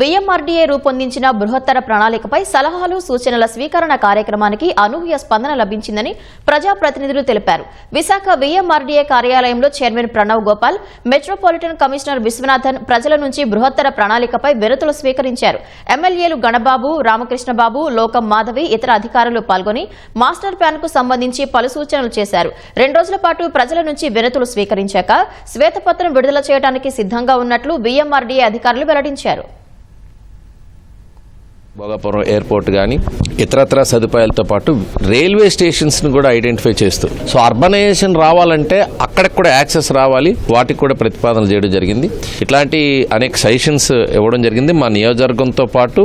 VMRDA రూపొందించిన బృహత్తర ప్రణాళికపై సలహాలు సూచనల స్వీకరణ కార్యక్రమానికి అనూహ్య స్పందన లభించిందని ప్రజాప్రతినిధులు తెలిపారు. విశాఖ విఎంఆర్డీఏ కార్యాలయంలో chairman Pranav Gopal metropolitan commissioner Viswanathan ప్రజల నుంచి బృహత్తర ప్రణాళికపై విరతులు స్వీకరించారు. ఎమ్మెల్యేలు గణబాబు రామకృష్ణబాబు లోకం మాధవి ఇతర అధికారులు పాల్గొని మాస్టర్ ప్లాన్కు సంబంధించి పలు సూచనలు చేశారు. రెండు రోజుల పాటు ప్రజల నుంచి వినతులు స్వీకరించాక శ్వేతపత్రం విడుదల చేయడానికి సిద్ధంగా ఉన్నట్లు విఎంఆర్డీఏ అధికారులు వెల్లడించారు. భోగాపురం ఎయిర్పోర్ట్ కానీ ఇతరత్ర సదుపాయాలతో పాటు రైల్వే స్టేషన్స్ని కూడా ఐడెంటిఫై చేస్తూ సో అర్బనైజేషన్ రావాలంటే అక్కడికి కూడా యాక్సెస్ రావాలి వాటికి కూడా ప్రతిపాదన చేయడం జరిగింది. ఇట్లాంటి అనేక సజెషన్స్ ఇవ్వడం జరిగింది. మా నియోజకవర్గంతో పాటు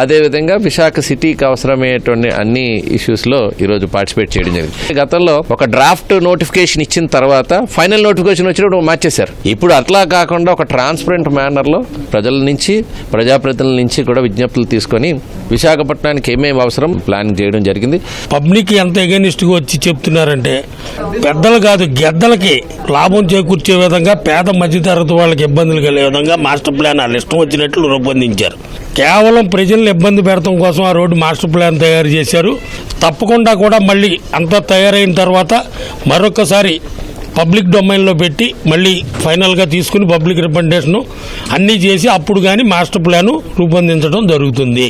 అదేవిధంగా విశాఖ సిటీకి అవసరమయ్యేటువంటి అన్ని ఇష్యూస్లో ఈరోజు పార్టిసిపేట్ చేయడం జరిగింది. గతంలో ఒక డ్రాఫ్ట్ నోటిఫికేషన్ ఇచ్చిన తర్వాత ఫైనల్ నోటిఫికేషన్ వచ్చినప్పుడు మార్చేశారు ఇప్పుడు అట్లా కాకుండా ఒక ట్రాన్స్పరెంట్ మేనర్లో ప్రజల నుంచి ప్రజాప్రతినిధుల నుంచి కూడా విజ్ఞప్తులు తీసుకొని విశాఖపట్నానికి ఏమేమి అవసరం ప్లానింగ్ చేయడం జరిగింది. పబ్లిక్ ఎంత ఎగనిస్ట్గా వచ్చి చెప్తున్నారంటే పెద్దలు కాదు గెద్దలకి లాభం చేకూర్చే విధంగా పేద మధ్యతరగతి వాళ్ళకి ఇబ్బందులు కలిగే విధంగా మాస్టర్ ప్లాన్ వాళ్ళు ఇష్టం వచ్చినట్లు రూపొందించారు. కేవలం ప్రజలను ఇబ్బంది పెడతాం కోసం ఆ రోడ్డు మాస్టర్ ప్లాన్ తయారు చేశారు. తప్పకుండా కూడా మళ్ళీ అంతా తయారైన తర్వాత మరొకసారి పబ్లిక్ డొమైన్లో పెట్టి మళ్ళీ ఫైనల్గా తీసుకుని పబ్లిక్ రిప్రజెంటేషను అన్నీ చేసి అప్పుడు కానీ మాస్టర్ ప్లాను రూపొందించడం జరుగుతుంది.